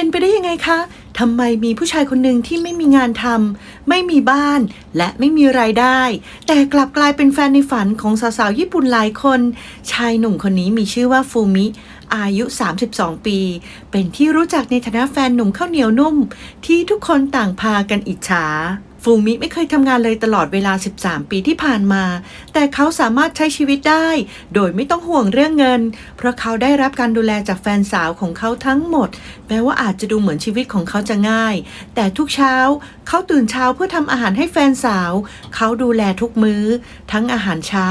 เป็นไปได้ยังไงคะทำไมมีผู้ชายคนหนึ่งที่ไม่มีงานทำไม่มีบ้านและไม่มีรายได้ แต่กลับกลายเป็นแฟนในฝันของสาวๆญี่ปุ่นหลายคน ชายหนุ่มคนนี้มีชื่อว่าฟูมิอายุ 32 ปี เป็นที่รู้จักในฐานะแฟนหนุ่มข้าวเหนียวนุ่ม ที่ทุกคนต่างพากันอิจฉา ฟูมิไม่เคยทำงานเลยตลอดเวลา 13 ปีที่ผ่านมา แต่เขาสามารถใช้ชีวิตได้ โดยไม่ต้องห่วงเรื่องเงิน เพราะเขาได้รับการดูแลจากแฟนสาวของเขาทั้งหมด แม้ว่าอาจจะดูเหมือนชีวิตของเขาจะง่าย แต่ทุกเช้า เขาตื่นเช้าเพื่อทำอาหารให้แฟนสาว เขาดูแลทุกมื้อ ทั้งอาหารเช้า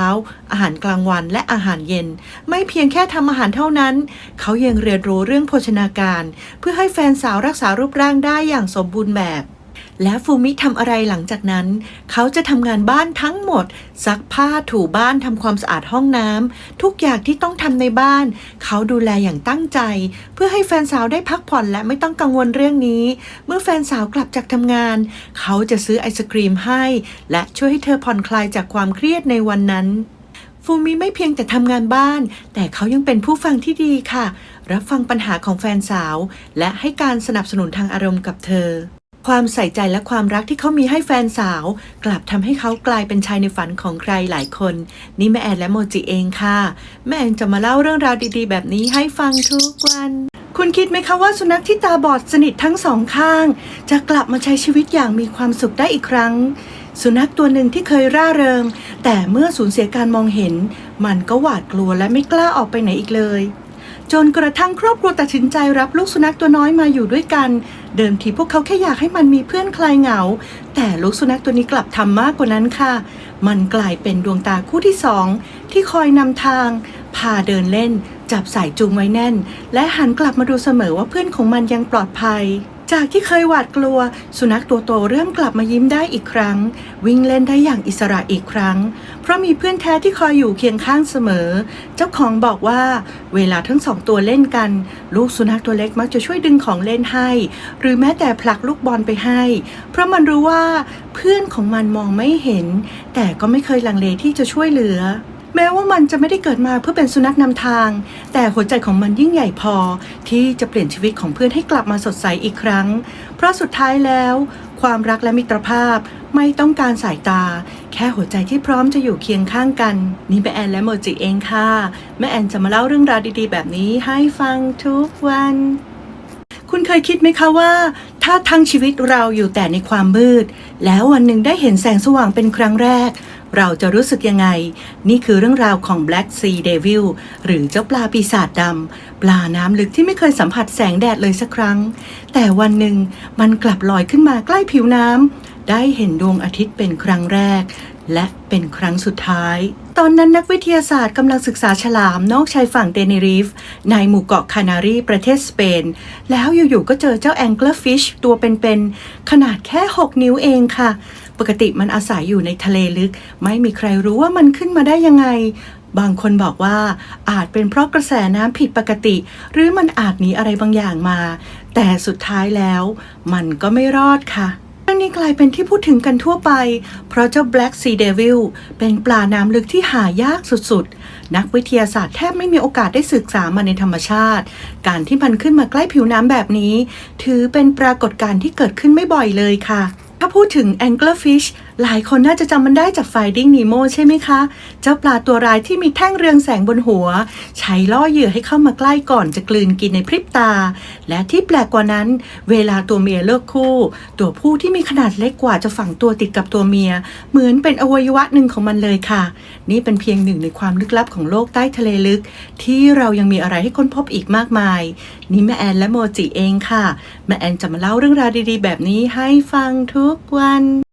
อาหารกลางวันและอาหารเย็น ไม่เพียงแค่ทำอาหารเท่านั้น เขายังเรียนรู้เรื่องโภชนาการ เพื่อให้แฟนสาวรักษารูปร่างได้อย่างสมบูรณ์แบบ และฟูมิทำอะไรหลังจากนั้น เขาจะทำงานบ้านทั้งหมด ซักผ้าถูบ้านทำความสะอาดห้องน้ำทุกอย่างที่ต้องทำในบ้าน เขาดูแลอย่างตั้งใจ เพื่อให้แฟนสาวได้พักผ่อนและไม่ต้องกังวลเรื่องนี้ เมื่อแฟนสาวกลับจากทำงาน เขาจะซื้อไอศครีมให้ และช่วยให้เธอผ่อนคลายจากความเครียดในวันนั้นฟูมิไม่เพียงแต่ทำงานบ้าน แต่เขายังเป็นผู้ฟังที่ดีค่ะ รับฟังปัญหาของแฟนสาว และให้การสนับสนุนทางอารมณ์กับเธอ ความใส่ใจและความรักที่เขามีให้แฟนสาว กลับทำให้เขากลายเป็นชายในฝันของใครหลายคน นี่แม่แอนและโมจิเองค่ะ แม่แอนจะมาเล่าเรื่องราวดีๆ แบบนี้ให้ฟังทุกวัน คุณคิดไหมคะว่าสุนัขที่ตาบอดสนิททั้งสองข้าง จะกลับมาใช้ชีวิตอย่างมีความสุขได้อีกครั้ง สุนัขตัวหนึ่งที่เคยร่าเริง แต่เมื่อสูญเสียการมองเห็น มันก็หวาดกลัวและไม่กล้าออกไปไหนอีกเลย จนกระทั่งครอบครัวตัดสินใจรับลูกสุนัขตัวน้อยมาอยู่ด้วยกัน เดิมทีพวกเขาแค่อยากให้มันมีเพื่อนคลายเหงา แต่ลูกสุนัขตัวนี้กลับทำมากกว่านั้นค่ะ มันกลายเป็นดวงตาคู่ที่สองที่คอยนำทาง พาเดินเล่น จับสายจูงไว้แน่น และหันกลับมาดูเสมอว่าเพื่อนของมันยังปลอดภัย จากที่เคยหวาดกลัว สุนัขตัวโตเริ่มกลับมายิ้มได้อีกครั้ง วิ่งเล่นได้อย่างอิสระอีกครั้ง เพราะมีเพื่อนแท้ที่คอยอยู่เคียงข้างเสมอ เจ้าของบอกว่า เวลาทั้งสองตัวเล่นกัน ลูกสุนัขตัวเล็กมักจะช่วยดึงของเล่นให้ หรือแม้แต่ผลักลูกบอลไปให้ เพราะมันรู้ว่า เพื่อนของมันมองไม่เห็น แต่ก็ไม่เคยลังเลที่จะช่วยเหลือ แม้ว่ามันจะไม่ได้เกิดมาเพื่อเป็นสุนัขนำทาง แต่หัวใจของมันยิ่งใหญ่พอ ที่จะเปลี่ยนชีวิตของเพื่อนให้กลับมาสดใสอีกครั้ง เพราะสุดท้ายแล้ว ความรักและมิตรภาพไม่ต้องการสายตา แค่หัวใจที่พร้อมจะอยู่เคียงข้างกัน นี่แม่แอนและโมจิเองค่ะ แม่แอนจะมาเล่าเรื่องราวดีๆ แบบนี้ให้ฟังทุกวัน คุณเคยคิดไหมคะว่า ถ้าทั้งชีวิตเราอยู่แต่ในความมืด แล้ววันหนึ่งได้เห็นแสงสว่างเป็นครั้งแรก เราจะรู้สึกยังไง นี่คือเรื่องราวของ Black Sea Devil หรือเจ้าปลาปีศาจดำ ปลาน้ำลึกที่ไม่เคยสัมผัสแสงแดดเลยสักครั้ง แต่วันหนึ่งมันกลับลอยขึ้นมาใกล้ผิวน้ำ ได้เห็นดวงอาทิตย์เป็นครั้งแรก และเป็นครั้งสุดท้าย ตอนนั้นนักวิทยาศาสตร์กำลังศึกษาฉลามนอกชายฝั่งเตเนริฟในหมู่เกาะคานารีประเทศสเปน แล้วอยู่ๆก็เจอเจ้าแองเกิลฟิชตัวเป็นๆขนาดแค่ 6 นิ้วเองค่ะ ปกติมันอาศัยอยู่ในทะเลลึก ไม่มีใครรู้ว่ามันขึ้นมาได้ยังไง บางคนบอกว่าอาจเป็นเพราะกระแสน้ำผิดปกติ หรือมันอาจหนีอะไรบางอย่างมา แต่สุดท้ายแล้ว มันก็ไม่รอดค่ะเรื่องนี้กลายเป็นที่พูดถึงกันทั่วไป เพราะเจ้า Black Sea Devil เป็นปลาน้ำลึกที่หายากสุดๆ นักวิทยาศาสตร์แทบไม่มีโอกาสได้ศึกษามาในธรรมชาติ การที่มันขึ้นมาใกล้ผิวน้ำแบบนี้ ถือเป็นปรากฏการณ์ที่เกิดขึ้นไม่บ่อยเลยค่ะ ถ้าพูดถึง Anglerfish หลายคนน่าจะจำมันได้จาก Finding Nemo ใช่ไหมคะ เจ้าปลาตัวร้ายที่มีแท่งเรืองแสงบนหัว ใช้ล่อเหยื่อให้เข้ามาใกล้ก่อนจะกลืนกินในพริบตา และที่แปลกกว่านั้น เวลาตัวเมียเลิกคู่ ตัวผู้ที่มีขนาดเล็กกว่าจะฝังตัวติดกับตัวเมีย เหมือนเป็นอวัยวะหนึ่งของมันเลยค่ะ นี่เป็นเพียงหนึ่งในความลึกลับของโลกใต้ทะเลลึก ที่เรายังมีอะไรให้ค้นพบอีกมากมาย นี่แม่แอนและโมจิเองค่ะแม่แอนจะมาเล่าเรื่องราวดีๆ แบบนี้ให้ฟังทุกวัน